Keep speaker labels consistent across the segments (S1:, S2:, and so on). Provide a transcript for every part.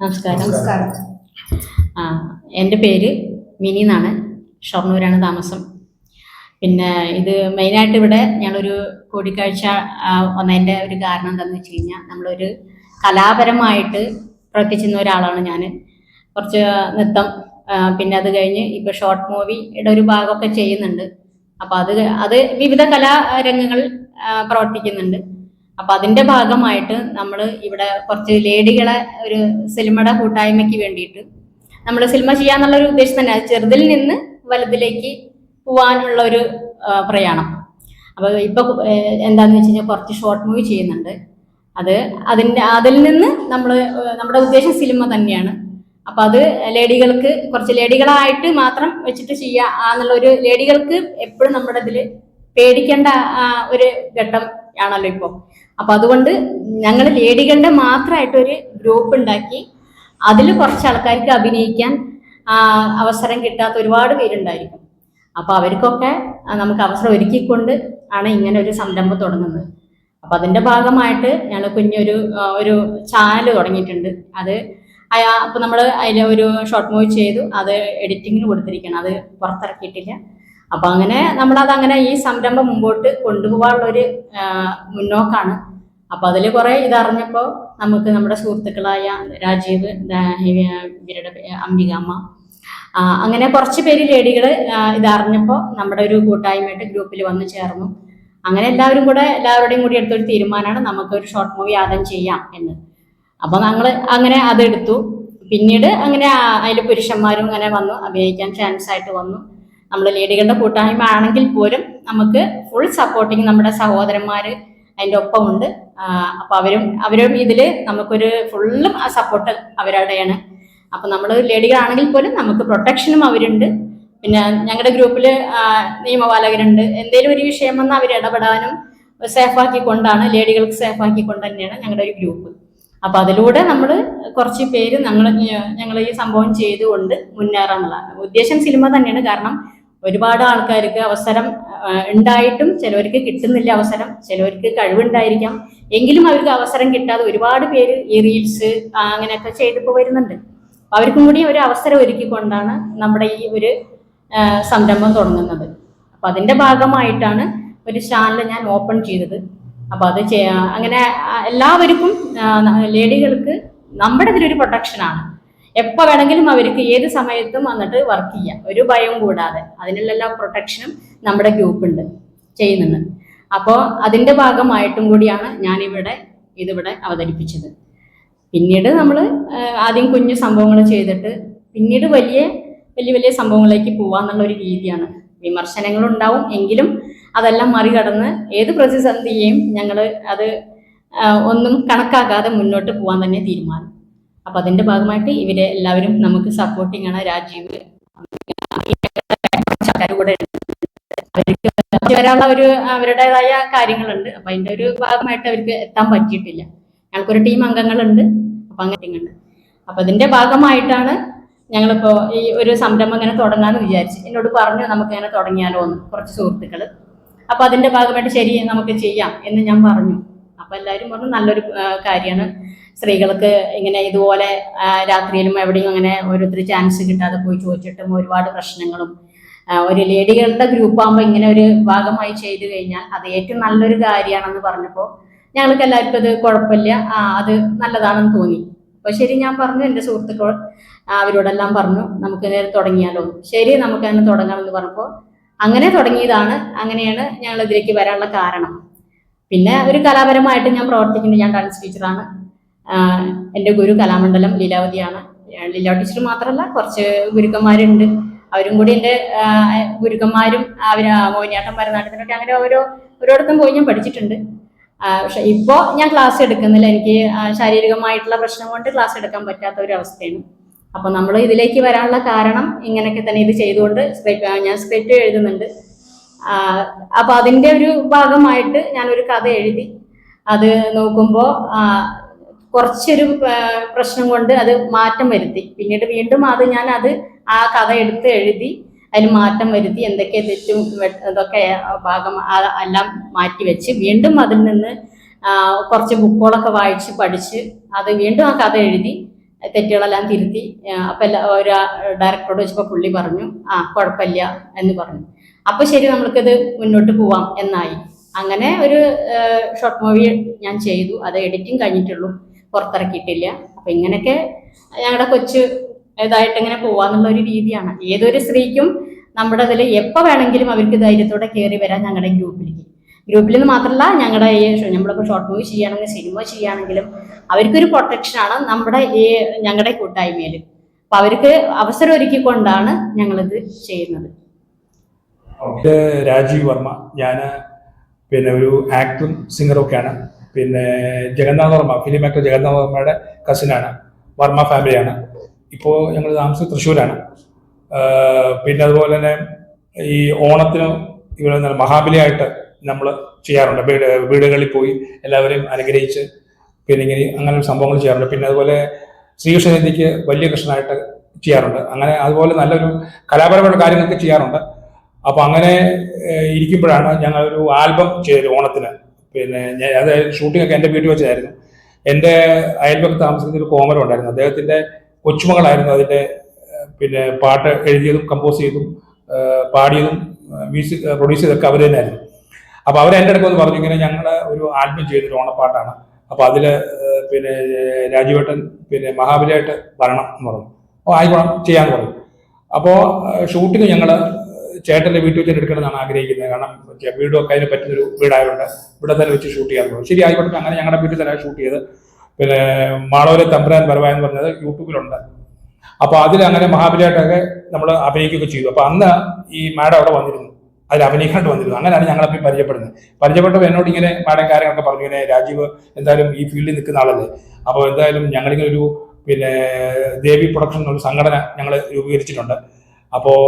S1: നമസ്കാരം.
S2: നമസ്കാരം.
S1: ആ, എന്റെ പേര് മിനി എന്നാണ്. ഷൊർണൂരാണ് താമസം. പിന്നെ ഇത് മെയിനായിട്ട് ഇവിടെ ഞങ്ങളൊരു കൂടിക്കാഴ്ച വന്നതിന്റെ ഒരു കാരണം എന്താണെന്ന് വെച്ച് കഴിഞ്ഞാൽ നമ്മളൊരു കലാപരമായിട്ട് പ്രവർത്തിച്ചിരുന്ന ഒരാളാണ് ഞാൻ. കുറച്ച് നൃത്തം പിന്നെ അത് കഴിഞ്ഞ് ഇപ്പോൾ ഷോർട്ട് മൂവിയുടെ ഒരു ഭാഗമൊക്കെ ചെയ്യുന്നുണ്ട്. അപ്പോൾ അത് അത് വിവിധ കലാരംഗങ്ങൾ പ്രവർത്തിക്കുന്നുണ്ട്. അപ്പൊ അതിന്റെ ഭാഗമായിട്ട് നമ്മൾ ഇവിടെ കുറച്ച് ലേഡികളെ ഒരു സിനിമയുടെ കൂട്ടായ്മയ്ക്ക് വേണ്ടിയിട്ട് നമ്മൾ സിനിമ ചെയ്യാന്നുള്ള ഒരു ഉദ്ദേശം തന്നെ ചെറുതിൽ നിന്ന് വലുതിലേക്ക് പോവാനുള്ള ഒരു പ്രയാണം. അപ്പോൾ ഇപ്പൊ എന്താന്ന് വെച്ച് കഴിഞ്ഞാൽ കുറച്ച് ഷോർട്ട് മൂവി ചെയ്യുന്നുണ്ട്. അത് അതിന്റെ അതിൽ നിന്ന് നമ്മൾ നമ്മുടെ ഉദ്ദേശം സിനിമ തന്നെയാണ്. അപ്പൊ അത് ലേഡികൾക്ക് കുറച്ച് ലേഡികളായിട്ട് മാത്രം വെച്ചിട്ട് ചെയ്യാ എന്നുള്ള ഒരു ലേഡികൾക്ക് എപ്പോഴും നമ്മുടെ ഇതിൽ പേടിക്കേണ്ട ഒരു ഘട്ടം ആണല്ലോ ഇപ്പോൾ അപ്പൊ അതുകൊണ്ട് ഞങ്ങൾ ലേഡികളുടെ മാത്രമായിട്ട് ഒരു ഗ്രൂപ്പ് ഉണ്ടാക്കി. അതിൽ കുറച്ച് ആൾക്കാർക്ക് അഭിനയിക്കാൻ അവസരം കിട്ടാത്ത ഒരുപാട് പേരുണ്ടായിരിക്കും. അപ്പൊ അവർക്കൊക്കെ നമുക്ക് അവസരം ഒരുക്കിക്കൊണ്ട് ആണ് ഇങ്ങനെ ഒരു സംരംഭം തുടങ്ങുന്നത്. അപ്പൊ അതിന്റെ ഭാഗമായിട്ട് ഞങ്ങൾ കുഞ്ഞൊരു ഒരു ചാനൽ തുടങ്ങിയിട്ടുണ്ട്. അത് അയാ അപ്പൊ നമ്മൾ അതിൽ ഒരു ഷോർട്ട് മൂവി ചെയ്തു. അത് എഡിറ്റിങ്ങിന് കൊടുത്തിരിക്കണം അത് പുറത്തിറക്കിയിട്ടില്ല. അപ്പൊ അങ്ങനെ നമ്മളത് അങ്ങനെ ഈ സംരംഭം മുമ്പോട്ട് കൊണ്ടുപോകാനുള്ള ഒരു മുന്നോക്കാണ്. അപ്പൊ അതിൽ കുറെ ഇതറിഞ്ഞപ്പോൾ നമുക്ക് നമ്മുടെ സുഹൃത്തുക്കളായ രാജീവ് ഇവരുടെ അംബികാമ്മ അങ്ങനെ കുറച്ച് പേര് ലേഡികൾ ഇതറിഞ്ഞപ്പോൾ നമ്മുടെ ഒരു കൂട്ടായ്മയായിട്ട് ഗ്രൂപ്പിൽ വന്ന് ചേർന്നു. അങ്ങനെ എല്ലാവരും കൂടെ എല്ലാവരുടെയും കൂടി എടുത്തൊരു തീരുമാനമാണ് നമുക്കൊരു ഷോർട്ട് മൂവി ആദ്യം ചെയ്യാം എന്ന്. അപ്പൊ ഞങ്ങൾ അങ്ങനെ അതെടുത്തു. പിന്നീട് അങ്ങനെ അതിൽ പുരുഷന്മാരും അങ്ങനെ വന്നു. അഭിനയിക്കാൻ ചാൻസ് ആയിട്ട് വന്നു. നമ്മൾ ലേഡികളുടെ കൂട്ടായ്മ ആണെങ്കിൽ പോലും നമുക്ക് ഫുൾ സപ്പോർട്ടിങ് നമ്മുടെ സഹോദരന്മാര് അതിന്റെ ഒപ്പമുണ്ട് അപ്പം അവരും അവരും ഇതിൽ നമുക്കൊരു ഫുള്ളും ആ സപ്പോർട്ട് അവരുടെയാണ്. അപ്പൊ നമ്മൾ ലേഡികളാണെങ്കിൽ പോലും നമുക്ക് പ്രൊട്ടക്ഷനും അവരുണ്ട്. പിന്നെ ഞങ്ങളുടെ ഗ്രൂപ്പിൽ നിയമപാലകരുണ്ട്. എന്തെങ്കിലും ഒരു വിഷയം വന്നാൽ അവർ ഇടപെടാനും സേഫാക്കിക്കൊണ്ടാണ് ലേഡികൾക്ക് സേഫാക്കിക്കൊണ്ട് തന്നെയാണ് ഞങ്ങളുടെ ഒരു ഗ്രൂപ്പ് അപ്പൊ അതിലൂടെ നമ്മൾ കുറച്ച് പേര് ഞങ്ങൾ ഞങ്ങൾ ഈ സംഭവം ചെയ്തുകൊണ്ട് മുന്നേറാന്നുള്ളതാണ്. ഉദ്ദേശം സിനിമ തന്നെയാണ്. കാരണം ഒരുപാട് ആൾക്കാർക്ക് അവസരം ഉണ്ടായിട്ടും ചിലവർക്ക് കിട്ടുന്നില്ല അവസരം ചിലവർക്ക് കഴിവുണ്ടായിരിക്കാം. എങ്കിലും അവർക്ക് അവസരം കിട്ടാതെ ഒരുപാട് പേര് ഈ റീൽസ് അങ്ങനെയൊക്കെ ചെയ്തിപ്പോ വരുന്നുണ്ട്. അവർക്കും കൂടി ഒരു അവസരം ഒരുക്കിക്കൊണ്ടാണ് നമ്മുടെ ഈ ഒരു സംരംഭം തുടങ്ങുന്നത്. അപ്പൊ അതിന്റെ ഭാഗമായിട്ടാണ് ഒരു ചാനൽ ഞാൻ ഓപ്പൺ ചെയ്തത്. അപ്പൊ അത് അങ്ങനെ എല്ലാവർക്കും ലേഡികൾക്ക് നമ്മുടെ ഇതിലൊരു പ്രൊട്ടക്ഷനാണ് എപ്പോൾ വേണമെങ്കിലും അവർക്ക് ഏത് സമയത്തും വന്നിട്ട് വർക്ക് ചെയ്യാം. ഒരു ഭയവും കൂടാതെ. അതിനുള്ള എല്ലാ പ്രൊട്ടക്ഷനും നമ്മുടെ ഗ്രൂപ്പ് ഉണ്ട്. ചെയ്യുന്നുണ്ട്. അപ്പോൾ അതിന്റെ ഭാഗമായിട്ടും കൂടിയാണ് ഞാനിവിടെ ഇതിവിടെ അവതരിപ്പിച്ചത്. പിന്നീട് നമ്മൾ ആദ്യം കുഞ്ഞു സംഭവങ്ങൾ ചെയ്തിട്ട് പിന്നീട് വലിയ വലിയ വലിയ സംഭവങ്ങളിലേക്ക് പോവാന്നുള്ള ഒരു രീതിയാണ്. വിമർശനങ്ങളുണ്ടാവും എങ്കിലും അതെല്ലാം മറികടന്ന് ഏത് പ്രതിസന്ധിയെയും ഞങ്ങൾ അത് ഒന്നും കണക്കാക്കാതെ മുന്നോട്ട് പോകാൻ തന്നെ തീരുമാനം. അപ്പൊ അതിന്റെ ഭാഗമായിട്ട് ഇവരെ എല്ലാവരും നമുക്ക് സപ്പോർട്ടിങ് ആണ് രാജീവ്. വരാനുള്ള ഒരു അവരുടേതായ കാര്യങ്ങളുണ്ട്. അപ്പൊ അതിന്റെ ഒരു ഭാഗമായിട്ട് അവർക്ക് എത്താൻ പറ്റിയിട്ടില്ല. ഞങ്ങൾക്കൊരു ടീം അംഗങ്ങളുണ്ട്. അപ്പൊ അങ്ങനെ ഉണ്ട് അപ്പൊ അതിന്റെ ഭാഗമായിട്ടാണ് ഞങ്ങളിപ്പോ ഈ ഒരു സംരംഭം ഇങ്ങനെ തുടങ്ങാന്ന് വിചാരിച്ചു എന്നോട് പറഞ്ഞു നമുക്ക് ഇങ്ങനെ തുടങ്ങിയാലോ എന്ന് കുറച്ച് സുഹൃത്തുക്കൾ. അപ്പൊ അതിന്റെ ഭാഗമായിട്ട് ശരി നമുക്ക് ചെയ്യാം എന്ന് ഞാൻ പറഞ്ഞു. അപ്പൊ എല്ലാവരും പറഞ്ഞു നല്ലൊരു കാര്യമാണ്. സ്ത്രീകൾക്ക് ഇങ്ങനെ ഇതുപോലെ രാത്രിയിലും എവിടെയും അങ്ങനെ ഓരോരുത്തർ ചാൻസ് കിട്ടാതെ പോയി ചോദിച്ചിട്ടും ഒരുപാട് പ്രശ്നങ്ങളും ഒരു ലേഡികളുടെ ഗ്രൂപ്പ് ആകുമ്പോൾ ഇങ്ങനെ ഒരു ഭാഗമായി ചെയ്തു കഴിഞ്ഞാൽ അത് ഏറ്റവും നല്ലൊരു കാര്യമാണെന്ന് പറഞ്ഞപ്പോൾ ഞങ്ങൾക്ക് എല്ലാവർക്കും അത് കുഴപ്പമില്ല. അത് നല്ലതാണെന്ന് തോന്നി. അപ്പോൾ ശരി ഞാൻ പറഞ്ഞു എന്റെ സുഹൃത്തുക്കൾ അവരോടെല്ലാം പറഞ്ഞു നമുക്ക് നേരെ തുടങ്ങിയാലോ? ശരി നമുക്ക് അങ്ങനെ തുടങ്ങാമെന്ന് പറഞ്ഞപ്പോൾ അങ്ങനെ തുടങ്ങിയതാണ്. അങ്ങനെയാണ് ഞങ്ങൾ ഇതിലേക്ക് വരാനുള്ള കാരണം. പിന്നെ ഒരു കലാപരമായിട്ട് ഞാൻ പ്രവർത്തിക്കുന്നത് ഞാൻ ഡാൻസ് ടീച്ചറാണ് എന്റെ ഗുരു കലാമണ്ഡലം ലീലാവതിയാണ്. ലീലാ ടീച്ചർ മാത്രമല്ല കുറച്ച് ഗുരുക്കന്മാരുണ്ട്. അവരും കൂടി എന്റെ ഗുരുക്കന്മാരും അവർ മോഹിനിയാട്ടം ഭരതനാട്യത്തിനൊക്കെ അങ്ങനെ ഓരോ ഓരോടത്തും പോയി ഞാൻ പഠിച്ചിട്ടുണ്ട്. പക്ഷെ ഇപ്പോൾ ഞാൻ ക്ലാസ് എടുക്കുന്നില്ല. എനിക്ക് ശാരീരികമായിട്ടുള്ള പ്രശ്നം കൊണ്ട് ക്ലാസ് എടുക്കാൻ പറ്റാത്ത ഒരു അവസ്ഥയാണ് അപ്പോൾ നമ്മൾ ഇതിലേക്ക് വരാനുള്ള കാരണം ഇങ്ങനെയൊക്കെ തന്നെ ഇത് ചെയ്തുകൊണ്ട് ഞാൻ സ്ക്രിപ്റ്റ് എഴുതുന്നുണ്ട്. അപ്പോൾ അപ്പൊ അതിന്റെ ഒരു ഭാഗമായിട്ട് ഞാനൊരു കഥ എഴുതി. അത് നോക്കുമ്പോൾ കുറച്ചൊരു പ്രശ്നം കൊണ്ട് അത് മാറ്റം വരുത്തി. പിന്നീട് വീണ്ടും അത് ഞാൻ അത് ആ കഥ എടുത്ത് എഴുതി അതിന് മാറ്റം വരുത്തി എന്തൊക്കെ തെറ്റും ഇതൊക്കെ ഭാഗം എല്ലാം മാറ്റി വെച്ച് വീണ്ടും അതിൽ നിന്ന് കുറച്ച് ബുക്കുകളൊക്കെ വായിച്ച് പഠിച്ച് അത് വീണ്ടും ആ കഥ എഴുതി തെറ്റുകളെല്ലാം തിരുത്തി അപ്പം എല്ലാ ഒരു ഡയറക്ടറോട് വെച്ചപ്പോൾ പുള്ളി പറഞ്ഞു ആ കുഴപ്പമില്ല എന്ന് പറഞ്ഞു. അപ്പോൾ ശരി നമ്മൾക്കിത് മുന്നോട്ട് പോവാം എന്നായി. അങ്ങനെ ഒരു ഷോർട്ട് മൂവി ഞാൻ ചെയ്തു. അത് എഡിറ്റിംഗ് കഴിഞ്ഞിട്ടുള്ളൂ. പുറത്തിറക്കിയിട്ടില്ല. അപ്പം ഇങ്ങനെയൊക്കെ ഞങ്ങളുടെ കൊച്ചു ഇതായിട്ട് ഇങ്ങനെ പോവാന്നുള്ള ഒരു രീതിയാണ്. ഏതൊരു സ്ത്രീക്കും നമ്മുടെ അതിൽ എപ്പോൾ വേണമെങ്കിലും അവർക്ക് ധൈര്യത്തോടെ കയറി വരാൻ ഞങ്ങളുടെ ഗ്രൂപ്പിലേക്ക്. ഗ്രൂപ്പിൽ നിന്ന് മാത്രമല്ല ഞങ്ങളുടെ ഈ നമ്മളിപ്പോൾ ഷോർട്ട് മൂവി ചെയ്യുകയാണെങ്കിൽ സിനിമ ചെയ്യുകയാണെങ്കിലും അവർക്കൊരു പ്രൊട്ടക്ഷനാണ് നമ്മുടെ ഈ ഞങ്ങളുടെ കൂട്ടായ്മയിൽ അപ്പം അവർക്ക് അവസരം ഒരുക്കിക്കൊണ്ടാണ് ഞങ്ങളിത് ചെയ്യുന്നത്.
S2: രാജീവ് വർമ്മ. ഞാൻ പിന്നെ ഒരു ആക്ടറും സിംഗറും ഒക്കെയാണ്. പിന്നെ ജഗന്നാഥ വർമ്മ ഫിലിം ആക്ടർ ജഗന്നാഥ വർമ്മയുടെ കസിനാണ് വർമ്മ ഫാമിലിയാണ് ഇപ്പോൾ ഞങ്ങൾ താമസിച്ചത് തൃശ്ശൂരാണ്. പിന്നെ അതുപോലെ തന്നെ ഈ ഓണത്തിന് ഇവിടെ മഹാബലിയായിട്ട് നമ്മൾ ചെയ്യാറുണ്ട്. വീട് വീടുകളിൽ പോയി എല്ലാവരെയും അനുഗ്രഹിച്ച് പിന്നെ ഇങ്ങനെ അങ്ങനെ സംഭവങ്ങൾ ചെയ്യാറുണ്ട്. പിന്നെ അതുപോലെ ശ്രീകൃഷ്ണജയന്തിക്ക് വലിയ കൃഷ്ണനായിട്ട് ചെയ്യാറുണ്ട്. അങ്ങനെ അതുപോലെ നല്ലൊരു കലാപരമായ കാര്യങ്ങളൊക്കെ ചെയ്യാറുണ്ട്. അപ്പോൾ അങ്ങനെ ഇരിക്കുമ്പോഴാണ് ഞങ്ങളൊരു ആൽബം ചെയ്തത് ഓണത്തിന്. പിന്നെ ഞാൻ- അത് ഷൂട്ടിംഗ് ഒക്കെ എന്റെ വീട്ടിൽ വെച്ചായിരുന്നു എന്റെ അയൽപക്കത്ത് താമസിക്കുന്ന ഒരു കോമരം ഉണ്ടായിരുന്നു. അദ്ദേഹത്തിന്റെ കൊച്ചുമകളായിരുന്നു അതിന്റെ പിന്നെ പാട്ട് എഴുതിയതും കമ്പോസ് ചെയ്തതും പാടിയതും മ്യൂസിക് പ്രൊഡ്യൂസ് ചെയ്തൊക്കെ അവർ തന്നെയായിരുന്നു. അപ്പൊ അവർ എന്റെ അടുത്ത് വന്ന് പറഞ്ഞു ഇങ്ങനെ ഞങ്ങൾ ഒരു ആൽബം ചെയ്തൊരു ഓണപ്പാട്ടാണ്. അപ്പോൾ അതിൽ പിന്നെ രാജുവേട്ടൻ പിന്നെ മഹാബലിയായിട്ട് വരണം എന്ന് പറഞ്ഞു. അപ്പോൾ ആയിക്കോണം ചെയ്യാന്ന് പറഞ്ഞു. അപ്പോൾ ഷൂട്ടിങ് ഞങ്ങൾ ചേട്ടന്റെ വീട്ടിൽ വെച്ചിട്ട് എടുക്കണമെന്നാണ് ആഗ്രഹിക്കുന്നത്. കാരണം വീടും ഒക്കെ അതിന് പറ്റുന്നൊരു വീടായതുകൊണ്ട് ഇവിടെ തന്നെ വെച്ച് ഷൂട്ട് ചെയ്യാൻ പോകും. ശരി ആയിക്കോട്ടെ. അങ്ങനെ ഞങ്ങളുടെ വീട്ടിൽ തന്നെ ഷൂട്ട് ചെയ്ത് പിന്നെ മാളവരെ തമ്പുരാൻ പരവായ എന്ന് പറഞ്ഞത് യൂട്യൂബിലുണ്ട്. അപ്പൊ അതിൽ അങ്ങനെ മഹാബലിയായിട്ടൊക്കെ നമ്മൾ അഭിനയിക്കുകയൊക്കെ ചെയ്തു. അപ്പോൾ അന്ന് ഈ മാഡം അവിടെ വന്നിരുന്നു. അതിൽ അഭിനയിക്കാണ്ട് വന്നിരുന്നു. അങ്ങനെയാണ് ഞങ്ങളപ്പം പരിചയപ്പെടുന്നത്. പരിചയപ്പെട്ടപ്പോൾ എന്നോട് ഇങ്ങനെ മാഡം കാര്യങ്ങളൊക്കെ പറഞ്ഞു. ഇങ്ങനെ രാജീവ് എന്തായാലും ഈ ഫീൽഡിൽ നിൽക്കുന്ന ആളല്ലേ? അപ്പോൾ എന്തായാലും ഞങ്ങളിങ്ങനെ ഒരു പിന്നെ ദേവി പ്രൊഡക്ഷൻ എന്നൊരു സംഘടന ഞങ്ങൾ രൂപീകരിച്ചിട്ടുണ്ട്. അപ്പോൾ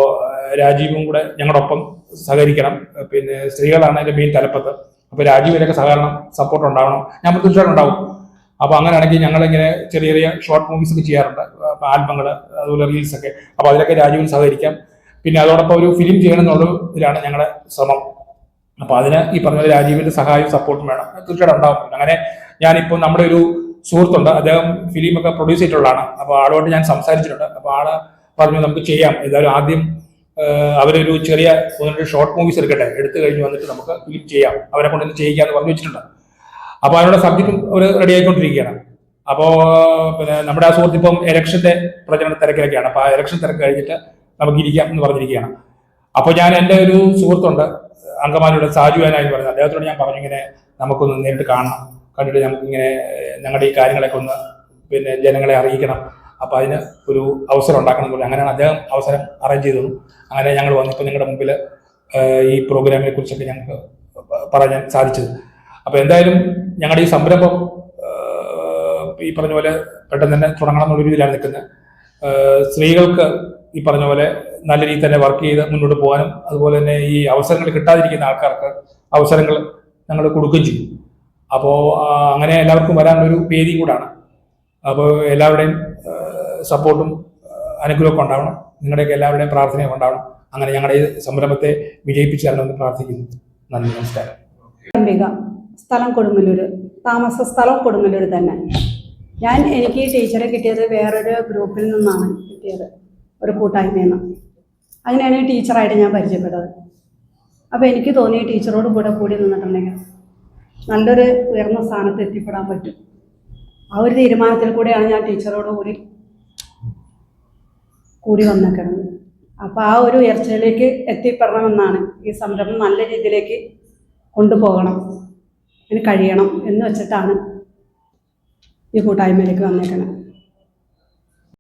S2: രാജീവും കൂടെ ഞങ്ങളുടെ ഒപ്പം സഹകരിക്കണം. പിന്നെ സ്ത്രീകളാണ് അതിന്റെ മെയിൻ തലപ്പത്ത്. അപ്പോൾ രാജീവിനൊക്കെ സഹകരണം സപ്പോർട്ട് ഉണ്ടാവണം. ഞാൻ തീർച്ചയായിട്ടും ഉണ്ടാവും. അപ്പോൾ അങ്ങനെയാണെങ്കിൽ ഞങ്ങളിങ്ങനെ ചെറിയ ചെറിയ ഷോർട്ട് മൂവീസ് ഒക്കെ ചെയ്യാറുണ്ട്. ആൽബങ്ങൾ അതുപോലെ റീൽസ് ഒക്കെ. അപ്പോൾ അതിലൊക്കെ രാജീവിന് സഹകരിക്കാം. പിന്നെ അതോടൊപ്പം ഒരു ഫിലിം ചെയ്യണം എന്നുള്ള ഇതിലാണ് ഞങ്ങളുടെ ശ്രമം. അപ്പോൾ അതിന് ഈ പറഞ്ഞ രാജീവിന്റെ സഹായവും സപ്പോർട്ടും വേണം. തീർച്ചയായിട്ടും ഉണ്ടാവും. അങ്ങനെ ഞാനിപ്പോൾ നമ്മുടെ ഒരു സുഹൃത്തുണ്ട്. അദ്ദേഹം ഫിലിമൊക്കെ പ്രൊഡ്യൂസ് ചെയ്തിട്ടുള്ളതാണ്. അപ്പോൾ ആളുമായിട്ട് ഞാൻ സംസാരിച്ചിട്ടുണ്ട്. അപ്പോൾ ആൾ പറഞ്ഞു നമുക്ക് ചെയ്യാം. ഏതായാലും ആദ്യം അവരൊരു ചെറിയ ഒന്ന് രണ്ട് ഷോർട്ട് മൂവീസ് എടുക്കട്ടെ. എടുത്തു കഴിഞ്ഞ് വന്നിട്ട് നമുക്ക് ഫിലിം ചെയ്യാം. അവരെ കൊണ്ടൊന്ന് ചെയ്യിക്കാന്ന് പറഞ്ഞു വെച്ചിട്ടുണ്ട്. അപ്പോൾ അതിനുള്ള സബ്ജക്റ്റും അവർ റെഡി ആയിക്കൊണ്ടിരിക്കുകയാണ്. അപ്പോൾ പിന്നെ നമ്മുടെ ആ സുഹൃത്ത് ഇപ്പം എലക്ഷന്റെ പ്രചരണ തിരക്കിലൊക്കെയാണ്. അപ്പോൾ ആ ഇലക്ഷൻ തിരക്ക് കഴിഞ്ഞിട്ട് നമുക്ക് ഇരിക്കാം എന്ന് പറഞ്ഞിരിക്കുകയാണ്. അപ്പോൾ ഞാൻ എന്റെ ഒരു സുഹൃത്തുണ്ട് അങ്കമാലിയുടെ സാജു ആന എന്ന് പറയുന്നത് അദ്ദേഹത്തോട് ഞാൻ പറഞ്ഞു ഇങ്ങനെ നമുക്കൊന്ന് നേരിട്ട് കാണാം. കണ്ടിട്ട് നമുക്കിങ്ങനെ ഞങ്ങളുടെ ഈ കാര്യങ്ങളൊക്കെ ഒന്ന് പിന്നെ ജനങ്ങളെ അറിയിക്കണം. അപ്പോൾ അതിന് ഒരു അവസരം ഉണ്ടാക്കണം പോലെ അങ്ങനെയാണ് അദ്ദേഹം അവസരം അറേഞ്ച് ചെയ്തത്. അങ്ങനെ ഞങ്ങൾ വന്നപ്പോൾ നിങ്ങളുടെ മുമ്പിൽ ഈ പ്രോഗ്രാമിനെ കുറിച്ചൊക്കെ ഞങ്ങൾക്ക് പറയാൻ സാധിച്ചത്. അപ്പോൾ എന്തായാലും ഞങ്ങളുടെ ഈ സംരംഭം ഈ പറഞ്ഞ പോലെ പെട്ടെന്ന് തന്നെ തുടങ്ങണം എന്നുള്ള രീതിയിലാണ് നിൽക്കുന്നത്. സ്ത്രീകൾക്ക് ഈ പറഞ്ഞ പോലെ നല്ല രീതിയിൽ തന്നെ വർക്ക് ചെയ്ത് മുന്നോട്ട് പോകാനും അതുപോലെ തന്നെ ഈ അവസരങ്ങൾ കിട്ടാതിരിക്കുന്ന ആൾക്കാർക്ക് അവസരങ്ങൾ ഞങ്ങൾ കൊടുക്കുകയും ചെയ്യും. അപ്പോൾ അങ്ങനെ എല്ലാവർക്കും വരാനുള്ളൊരു വേദിയും കൂടാണ്. അപ്പോൾ എല്ലാവരുടെയും സപ്പോർട്ടും അനുഗ്രഹമൊക്കെ ഉണ്ടാവണം. നിങ്ങളുടെയൊക്കെ എല്ലാവരുടെയും പ്രാർത്ഥനയൊക്കെ ഉണ്ടാവണം. അങ്ങനെ ഞങ്ങളുടെ ഈ സംരംഭത്തെ വിജയിപ്പിച്ചു തരണമെന്ന് പ്രാർത്ഥിക്കുന്നു. നന്ദി നമസ്കാരം.
S3: അംബിക സ്ഥലം കൊടുങ്ങല്ലൂർ താമസ സ്ഥലം കൊടുങ്ങല്ലൂർ തന്നെ. ഞാൻ എനിക്ക് ടീച്ചറെ കിട്ടിയത് വേറൊരു ഗ്രൂപ്പിൽ നിന്നാണ് കിട്ടിയത്. ഒരു കൂട്ടായ്മയിൽ നിന്ന് അങ്ങനെയാണ് ടീച്ചറായിട്ട് ഞാൻ പരിചയപ്പെട്ടത്. അപ്പോൾ എനിക്ക് തോന്നി ടീച്ചറോട് കൂടെ കൂടി നിന്നിട്ടുണ്ടെങ്കിൽ നല്ലൊരു ഉയർന്ന സ്ഥാനത്ത് എത്തിപ്പെടാൻ പറ്റും. ആ ഒരു തീരുമാനത്തിൽ കൂടെയാണ് ഞാൻ ടീച്ചറോട് കൂടി കൂടി വന്നേക്കുന്നത് അപ്പോൾ ആ ഒരു ഉയർച്ചയിലേക്ക് എത്തിപ്പെടണമെന്നാണ് ഈ സംരംഭം നല്ല രീതിയിലേക്ക് കൊണ്ടുപോകണം. അതിന് കഴിയണം എന്ന് വെച്ചിട്ടാണ് ഈ കൂട്ടായ്മയിലേക്ക് വന്നേക്കുന്നത്